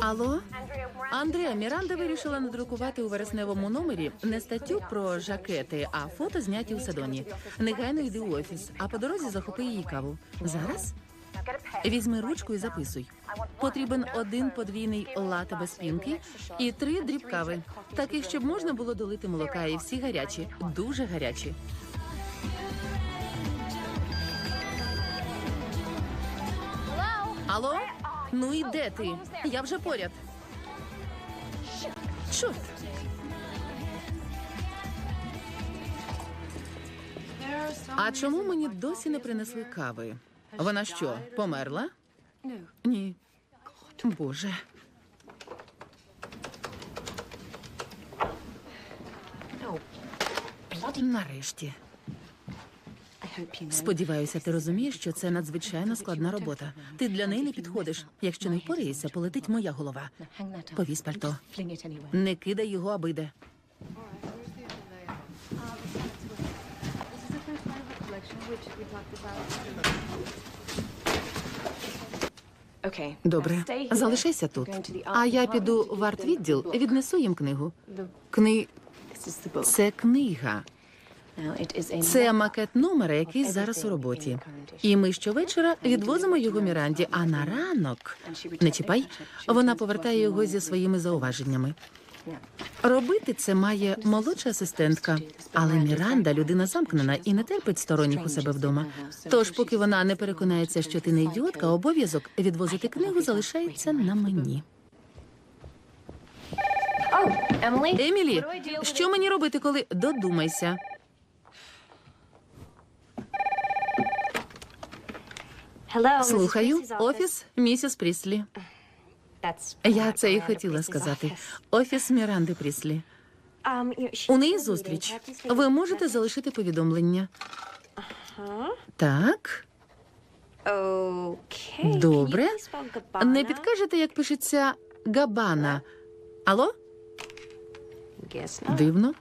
Алло? Андреа, Міранда вирішила надрукувати у вересневому номері не статтю про жакети, а фото зняті у Садоні. Негайно йди у офіс, а по дорозі захопи її каву. Зараз? Візьми ручку і записуй. Потрібен один подвійний лате без пінки і три дріб кави. Таких, щоб можна було долити молока, і всі гарячі, дуже гарячі. Алло? Ну і де ти? Я вже поряд. Чорт. А чому мені досі не принесли кави? Вона що, померла? Ні. Боже. Нарешті. Сподіваюся, ти розумієш, що це надзвичайно складна робота. Ти для неї не підходиш. Якщо не впораєшся, полетить моя голова. Повісь пальто. Не кидай його, аби де. Добре, залишайся тут. А я піду в арт-відділ, віднесу їм книгу. Кни... Це книга. Це макет номера, який зараз у роботі. І ми щовечора відвозимо його Міранді. А на ранок не чіпай, вона повертає його зі своїми зауваженнями. Робити це має молодша асистентка, але Міранда людина замкнена і не терпить сторонніх у себе вдома. Тож, поки вона не переконається, що ти не ідіотка, обов'язок відвозити книгу залишається на мені. Емілі, що мені робити, коли додумайся? Слухаю, офіс місіс Пріслі. Я це і хотіла сказати. Офіс Міранди Пріслі. У неї зустріч. Ви можете залишити повідомлення. Так, добре. Не підкажете, як пишеться Габана? Алло? Дивно.